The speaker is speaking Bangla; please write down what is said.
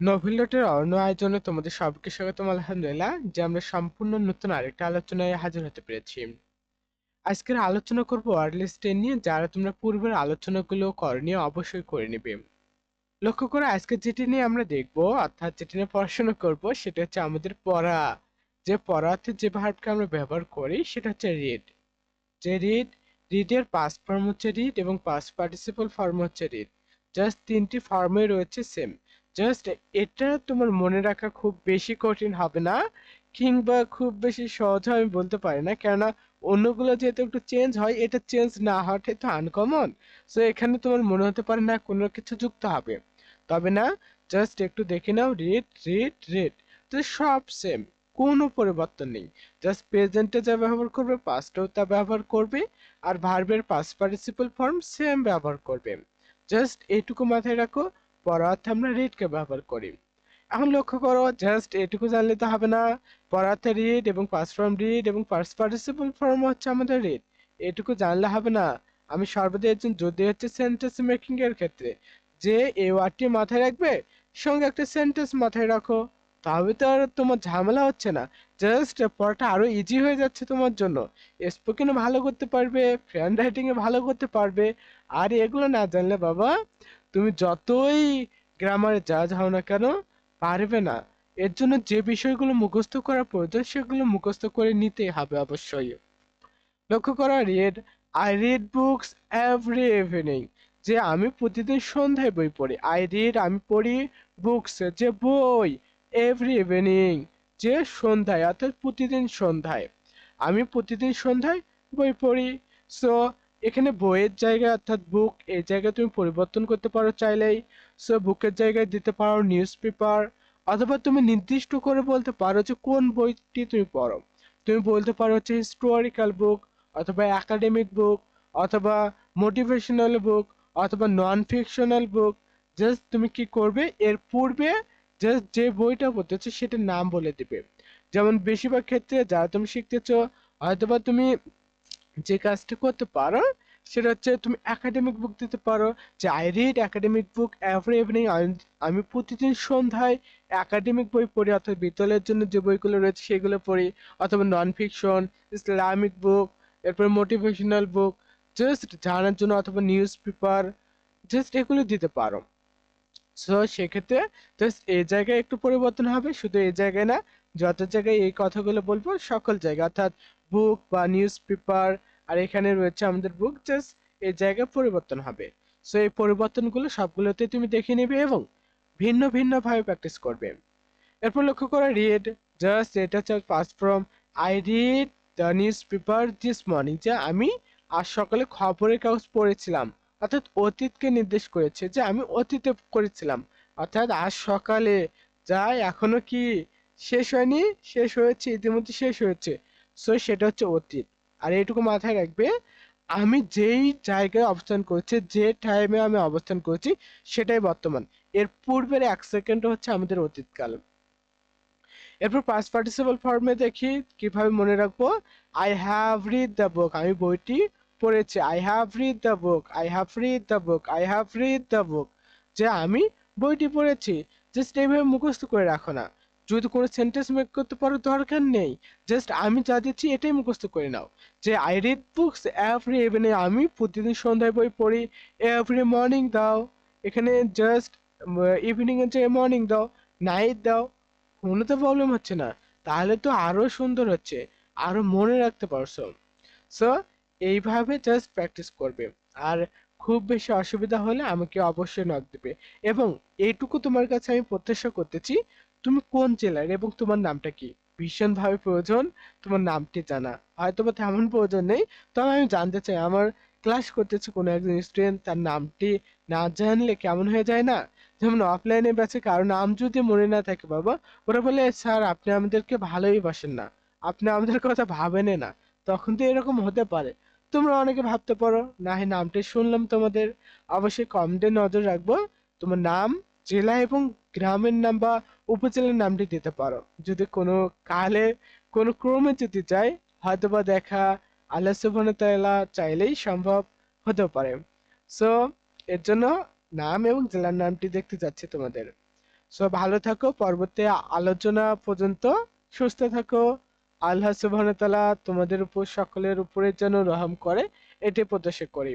নভিলটের অন্য আয়োজনে তোমাদের সবাইকে স্বাগতম, আলহামদুলিল্লাহ, যে আমরা সম্পূর্ণ নতুন আরেকটা আলোচনায় হাজির হতে পেরেছি। আজকের আলোচনা করব ওয়ারলেস টেন নিয়ে, যারা তোমরা পূর্বের আলোচনাগুলো করণীয় অবশ্যই করে নেবে। লক্ষ্য করে আজকে যেটি নিয়ে আমরা দেখব, অর্থাৎ যেটি নিয়ে পড়াশোনা করব, সেটা হচ্ছে আমাদের পড়া। যে পড়াতে যে ভার্বকে আমরা ব্যবহার করি, সেটা হচ্ছে রিড যে রিড রিডের পাস ফর্ম হচ্ছে রিড এবং পাস পার্টিসিপল ফর্ম হচ্ছে রিড জাস্ট তিনটি ফর্মে রয়েছে সেম জাস্ট এটা তোমার মনে রাখা খুব বেশি কঠিন হবে না, কিংবা খুব বেশি সহজ আমি বলতে পারি না। কেননা অন্যগুলো যেহেতু একটু চেঞ্জ হয়, এটা চেঞ্জ না হওয়াটাই তো আনকমন সো এখানে তোমার মনে হতে পারে না কোনো কিছু যুক্ত হবে। তবে না জাস্ট একটু দেখে নাও রিড রিড রিড তো সব সেম কোনো পরিবর্তন নেই। জাস্ট প্রেজেন্টে যা ব্যবহার করবে পাস্টেও তা ব্যবহার করবে, আর ভার্বের পাস পার্টিসিপল ফর্ম সেম ব্যবহার করবে। জাস্ট এইটুকু মাথায় রাখো পরার্থে আমরা রিডকে ব্যবহার করি। এখন লক্ষ্য করো জাস্ট এটুকু জানলে তো হবে না। পরার্থে রিড এবং পাস ফর্ম রিড এবং পাস পার্টিসিপল ফর্ম হচ্ছে আমাদের রিড এটুকু জানলে হবে না। আমি সর্বদা একজন যদি হচ্ছে সেন্টেন্স মেকিং এর ক্ষেত্রে যে এই ওয়ার্ডটি মাথায় রাখবে, সঙ্গে একটা সেন্টেন্স মাথায় রাখো। তবে তো আর তোমার ঝামেলা হচ্ছে না। জাস্ট পড়াটা আরও ইজি হয়ে যাচ্ছে তোমার জন্য। স্পোকেনে ভালো করতে পারবে ফ্রেন্ড রাইটিং এ ভালো করতে পারবে। আর এগুলো না জানলে বাবা তুমি যতই গ্রামারে যা যাও না কেন, পারবে না। এর জন্য যে বিষয়গুলো মুখস্থ করা প্রয়োজন, সেগুলো মুখস্থ করে নিতেই হবে অবশ্যই। লক্ষ্য করা read I read books every evening যে আমি প্রতিদিন সন্ধ্যায় বই পড়ি। আই রিড আমি পড়ি বুকস যে বই এভরি ইভিনিং যে সন্ধ্যায়, অর্থাৎ প্রতিদিন সন্ধ্যায়। আমি প্রতিদিন সন্ধ্যায় বই পড়ি। সো এখানে বইয়ের জায়গায় অর্থাৎ বুক এই জায়গায় তুমি পরিবর্তন করতে পারো চাইলেই। সো বুকের জায়গায় দিতে পারো নিউজ পেপার অথবা তুমি নির্দিষ্ট করে বলতে পারো যে কোন বইটি তুমি পড়ো। তুমি বলতে পারো হচ্ছে হিস্টোরিক্যাল বুক অথবা একাডেমিক বুক অথবা মোটিভেশনাল বুক অথবা নন ফিকশনাল বুক জাস্ট তুমি কি করবে, এর পূর্বে জাস্ট যে বইটা পড়তে পড়তেছো সেটার নাম বলে দিবে। যেমন বেশিরভাগ ক্ষেত্রে যারা তুমি শিখতেছো হয়তোবা তুমি যে কাজটা করতে পারো, সেটা হচ্ছে তুমি একাডেমিক বুক দিতে পারো, যে I read academic book every evening আমি প্রতিদিন সন্ধ্যায় একাডেমিক বই পড়ি, অর্থাৎ বিদ্যালয়ের জন্য যে বইগুলো রয়েছে সেগুলো পড়ি, অথবা নন ফিকশন ইসলামিক বুক এরপর মোটিভেশনাল বুক জাস্ট জানার জন্য অথবা নিউজ পেপার জাস্ট এগুলো দিতে পারো। সো সেক্ষেত্রে জাস্ট এই জায়গায় একটু পরিবর্তন হবে, শুধু এই জায়গায় না, যত জায়গায় এই কথাগুলো বলব, সকল জায়গায়, অর্থাৎ বুক বা নিউজ পেপার আর এখানে রয়েছে আমাদের বুক জাস্ট এই জায়গায় পরিবর্তন হবে। সো এই পরিবর্তনগুলো সবগুলোতে তুমি দেখে নেবে এবং ভিন্ন ভিন্ন ভাবে প্র্যাকটিস করবে। এরপর লক্ষ্য করো রিড জাস্ট এটা হচ্ছে past from I read the newspaper this morning যে আমি আজ সকালে খবরের কাগজ পড়েছিলাম, অর্থাৎ অতীতকে নির্দেশ করেছে, যে আমি অতীতে করেছিলাম অর্থাৎ আজ সকালে যা এখনও কি শেষ হয়নি? শেষ হয়েছে, ইতিমধ্যে শেষ হয়েছে। সো সেটা হচ্ছে অতীত। আর এইটুকু মাথায় রাখবে, আমি যেই জায়গায় অবস্থান করছি, যে টাইমে আমি অবস্থান করছি, সেটাই বর্তমান। এর পূর্বের এক সেকেন্ড হচ্ছে আমাদের অতীতকাল। এরপর পাস পার্টিসিপাল ফর্মে দেখি, কীভাবে মনে রাখব? I have read the book আমি বইটি পড়েছি। I have read the book I have read the book I have read the book যে আমি বইটি পড়েছি জাস্ট এইভাবে মুখস্থ করে রাখো না। যদি কোনো সেন্টেন্স মেক করতে পারো, দরকার নেই। জাস্ট আমি যা দিচ্ছি, এটাই মুখস্থ করে নাও। যে I read books every evening আমি প্রতিদিন সন্ধ্যায় বই পড়ি এভরি মর্নিং দাও। এখানে জাস্ট ইভিনিং এর যে মর্নিং দাও নাইট দাও, কোনো তো প্রবলেম হচ্ছে না। তাহলে তো আরও সুন্দর হচ্ছে, আরও মনে রাখতে পারছ। সো এইভাবে জাস্ট প্র্যাকটিস করবে। আর খুব বেশি অসুবিধা হলে আমাকে অবশ্যই নক দেবে। এবং এইটুকু তোমার কাছে আমি প্রত্যাশা করতেছি। তুমি কোন জেলার এবং তোমার নামটা কি? ভীষণভাবে প্রয়োজন, তোমার নামটি জানা। হয়তো বা তেমন প্রয়োজন নেই, তবে আমি জানতে চাই, আমার ক্লাস করতেছে কোনো একজন স্টুডেন্ট তার নামটি না জানলে কেমন হয়ে যায় না? যেমন অফলাইনে ব্যাচে কারও নাম যদি মনে না থাকে বাবা, ওরা বলে, স্যার, আপনি আমাদেরকে ভালোই বাসেন না। আপনি আমাদের কথা ভাবেন না। তখন তো এরকম হতে পারে। তোমরা অনেকে ভাবতে পারো, না হয় নামটি শুনলাম তোমাদের। অবশ্যই কমেন্টে নজর রাখব, তোমার নাম, জেলা এবং গ্রামের নাম বা উপজেলার নামটি দিতে পারো। যদি কোনো কালে কোনো ক্রমে যদি চাই হয়তো বা দেখা আল্লাহ সুবহানাহু ওয়া চাইলেই সম্ভব হতে পারে। সো এর জন্য নাম এবং জেলার নামটি দেখতে যাচ্ছে তোমাদের। সো ভালো থাকো, পরবর্তী আলোচনা পর্যন্ত সুস্থ থাকো। আল্লাহ সুবহানাহু ওয়া তোমাদের উপর সকলের উপরে যেন রহম করে, এটি প্রত্যাশা করি।